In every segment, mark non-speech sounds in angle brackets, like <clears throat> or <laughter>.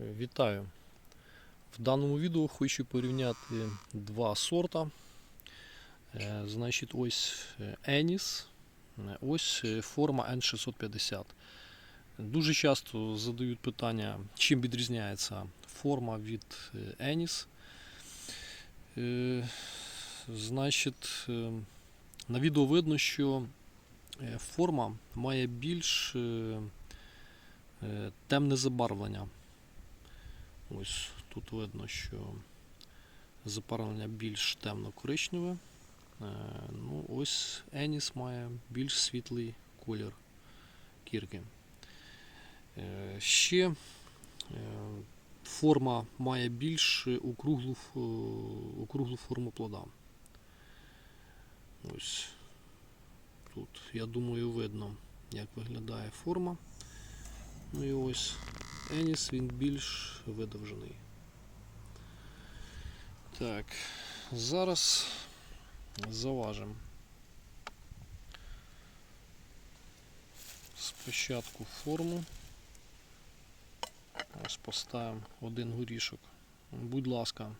Вітаю! В даному відео хочу порівняти два сорта. Е, Значить, ось Еніс, е, ось е, форма N650. Дуже часто задають питання, чим відрізняється форма від Еніс. Значить, на відео видно, що форма має більш темне забарвлення. Ось тут видно, що запарення більш темно-коричневе. Е, Ну, ось Еніс має більш світлий колір кірки. Е, Ще е, форма має більш округлу, округлу форму плода. Ось тут, я думаю, видно, як виглядає форма. Ну і ось Еніс він більш видовжений. Так, зараз заважимо. Спочатку форму. Ось поставимо один горішок. Будь ласка,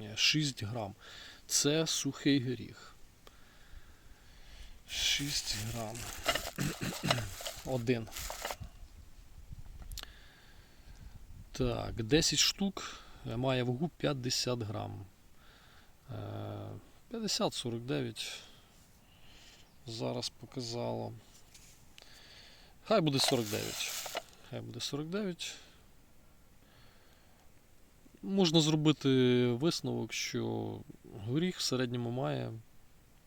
е, 6 грам. Це сухий горіх. 6 грам. <clears throat> Один. Так, 10 штук е, має вагу 50 грам. Е, 50-49. Зараз показало. Хай буде 49. Хай буде 49. Можна зробити висновок, що горіх в середньому має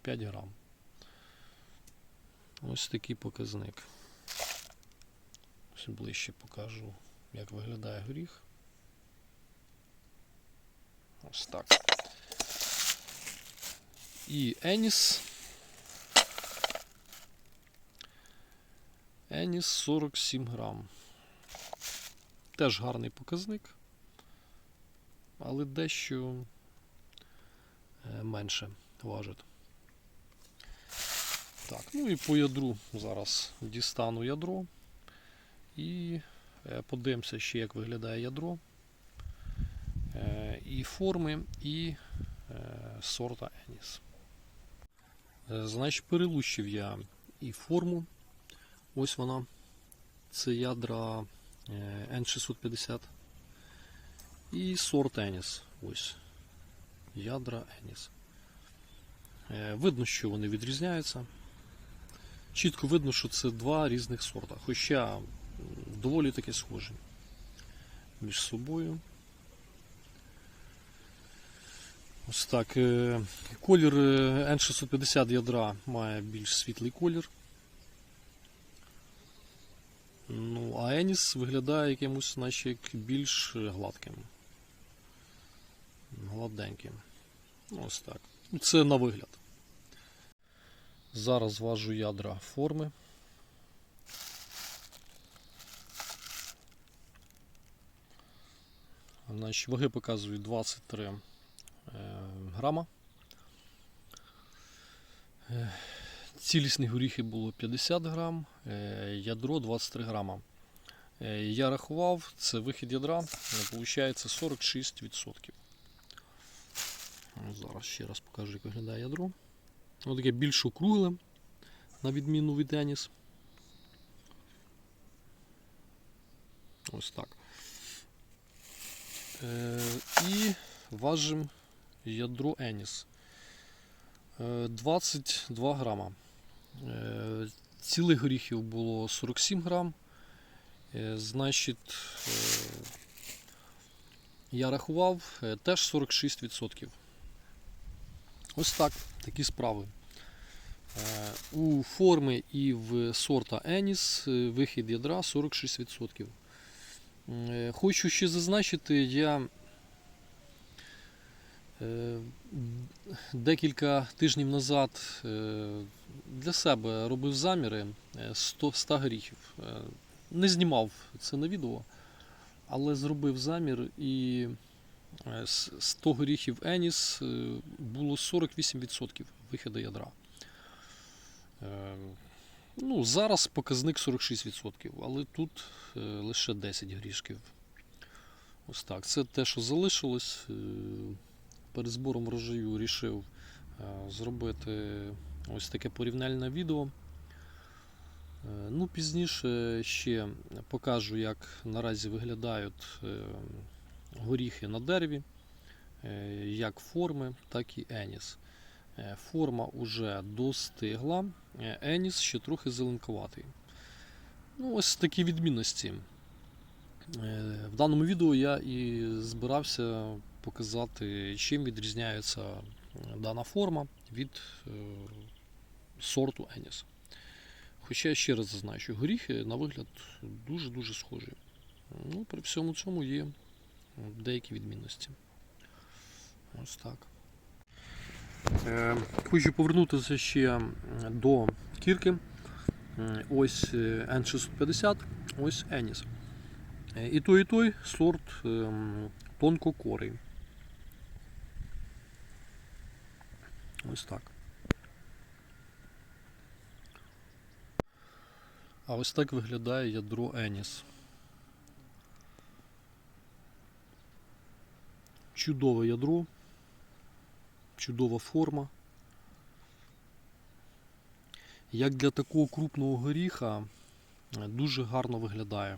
5 грам. Ось такий показник. Ось ближче покажу як виглядає горіх. Ось так. І Еніс. Еніс 47 грам. Теж гарний показник, але дещо е, менше важить. Так, ну і по ядру зараз дістану ядро і Подивимося ще, як виглядає ядро. Е, І форми, і е, сорта Еніс. Е, Значить, перелущив я і форму. Ось вона. Це ядра е, N650. І сорт Еніс. Ось. Ядра Еніс. Е, Видно, що вони відрізняються. Чітко видно, що це два різних сорта. Хоча доволі таки схожі між собою. Ось так. е, Колір е, N650 ядра має більш світлий колір. Ну, а Еніс виглядає якимось, наче більш е, гладким. Гладеньким. Ось так. Ну, Це на вигляд. Зараз важу ядра форми. Значить, ваги показують 23 е, грама. Е, Цілісні горіхи було 50 грам, е, ядро 23 грама. Я рахував, це вихід ядра, виходить 46%. Зараз ще раз покажу, як виглядає ядро. Воно таке більш округле, на відміну від Еніс. Ось так. Е, і важим ядро Еніс. Е, 22 грама. Е, цілих горіхів було 47 грам. Е, значить, е, я рахував е, теж 46%. Ось так, такі справи. Е, У форми і в сорта Еніс е, вихід ядра 46%. Е, Хочу ще зазначити, я е, декілька тижнів назад е, для себе робив заміри е, 100, 100 горіхів. Е, Не знімав це на відео, але зробив замір і з 100 горіхів Еніс було 48% виходу ядра. Е, Ну, зараз показник 46%, але тут е, лише 10 горішків. Ось так. Це те, що залишилось. Е, Перед збором врожаю вирішив зробити ось таке порівняльне відео. Е, Ну, пізніше ще покажу, як наразі виглядають е, горіхи на дереві, е, як форми, так і еніс. Е, Форма вже достигла, е, еніс ще трохи зеленкуватий. Ну, ось такі відмінності. Е, В даному відео я і збирався показати, чим відрізняється дана форма від сорту Еніс. Хоча я ще раз зазначу, горіхи на вигляд дуже-дуже схожі. Ну, при всьому цьому є деякі відмінності. Ось так. Е, Хочу повернутися ще до кірки. Ось е, N650, ось Еніс. Е, І той, і той сорт тонкокорий. Ось так. А ось так виглядає ядро Еніс. Чудове ядро, чудова форма. Як для такого крупного горіха е, дуже гарно виглядає.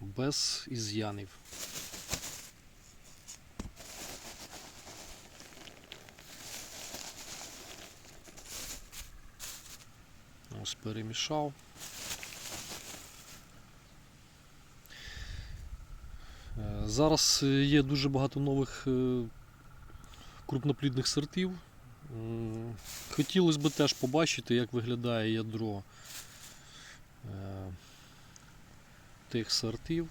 Без із'янів. Ось перемішав. Е, Зараз е, є дуже багато нових крупноплідних сортів. Хотілося б теж побачити, як виглядає ядро е, тих сортів.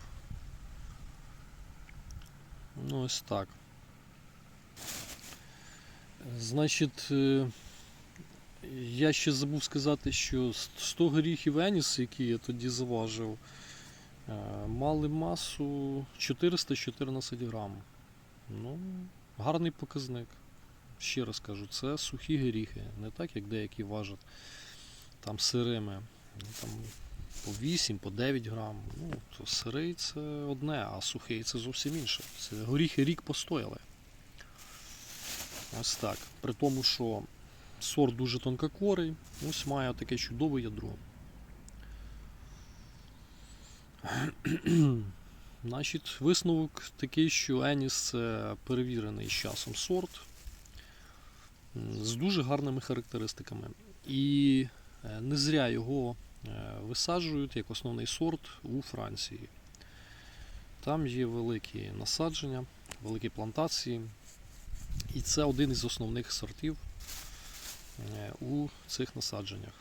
Ну, ось так. Значить, е, я ще забув сказати, що 100 горіхів Еніс, які я тоді заважив, е, мали масу 414 грам. Ну, гарний показник. Ще раз кажу, це сухі горіхи, не так, як деякі важать там сирими. Ну, Там по 8, по 9 грам. Ну, то сирий це одне, а сухий це зовсім інше. Це горіхи рік постояли. Ось так. При тому, що сорт дуже тонкокорий, ось має таке чудове ядро. Значить, висновок такий, що Еніс це перевірений з часом сорт з дуже гарними характеристиками. І е, не зря його е, висаджують як основний сорт у Франції. Там є великі насадження, великі плантації, і це один із основних сортів е, у цих насадженнях.